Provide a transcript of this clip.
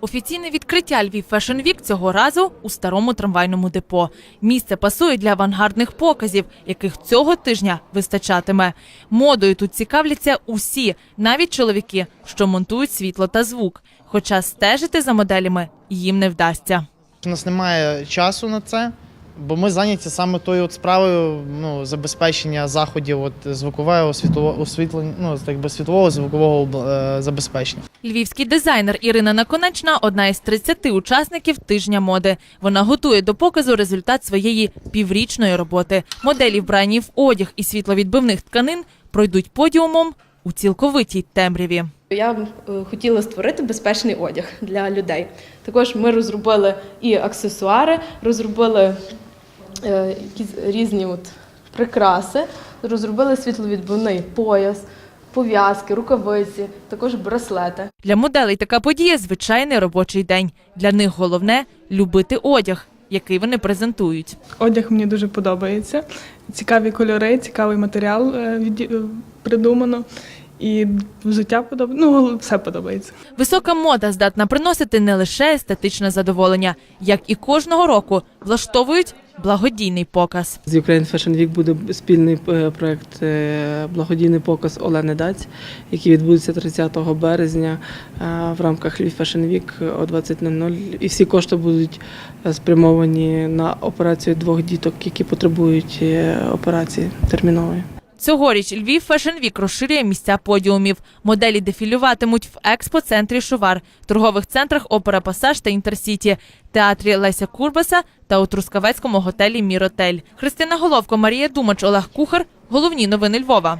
Офіційне відкриття Львів Fashion Week цього разу у старому трамвайному депо. Місце пасує для авангардних показів, яких цього тижня вистачатиме. Модою тут цікавляться усі, навіть чоловіки, що монтують світло та звук. Хоча стежити за моделями їм не вдасться. У нас немає часу на це, бо ми зайняті саме тою от справою ну, забезпечення заходів от, звукового світлового освітлення, ну, так би світлового звукового е, забезпечення. Львівський дизайнер Ірина Наконечна одна із 30 учасників тижня моди. Вона готує до показу результат своєї піврічної роботи. Моделі, вбрані в одяг і світловідбивних тканин, пройдуть подіумом у цілковитій темряві. Я е, хотіла створити безпечний одяг для людей. Також ми розробили і аксесуари, розробили якісь різні от прикраси, розробили світловідбивний пояс, пов'язки, рукавиці, також браслети. Для моделей така подія звичайний робочий день. Для них головне любити одяг, який вони презентують. Одяг мені дуже подобається. Цікаві кольори, цікавий матеріал е, е, придумано. І взуття подобається. Ну, все подобається. Висока мода здатна приносити не лише естетичне задоволення, як і кожного року влаштовують благодійний показ. З Ukraine Fashion Week буде спільний е, проект е, благодійний показ Олени Даць, який відбудеться 30 березня е, в рамках Lviv Fashion Week о 20.00. І всі кошти будуть спрямовані на операцію двох діток, які потребують операції термінової. Цьогоріч Львів Fashion Week розширює місця подіумів. Моделі дефілюватимуть в експоцентрі Шувар, торгових центрах Опера Пасаж та Інтерсіті, театрі Леся Курбаса та у Трускавецькому готелі Міротель. Христина Головко, Марія Думач, Олег Кухар. Головні новини Львова.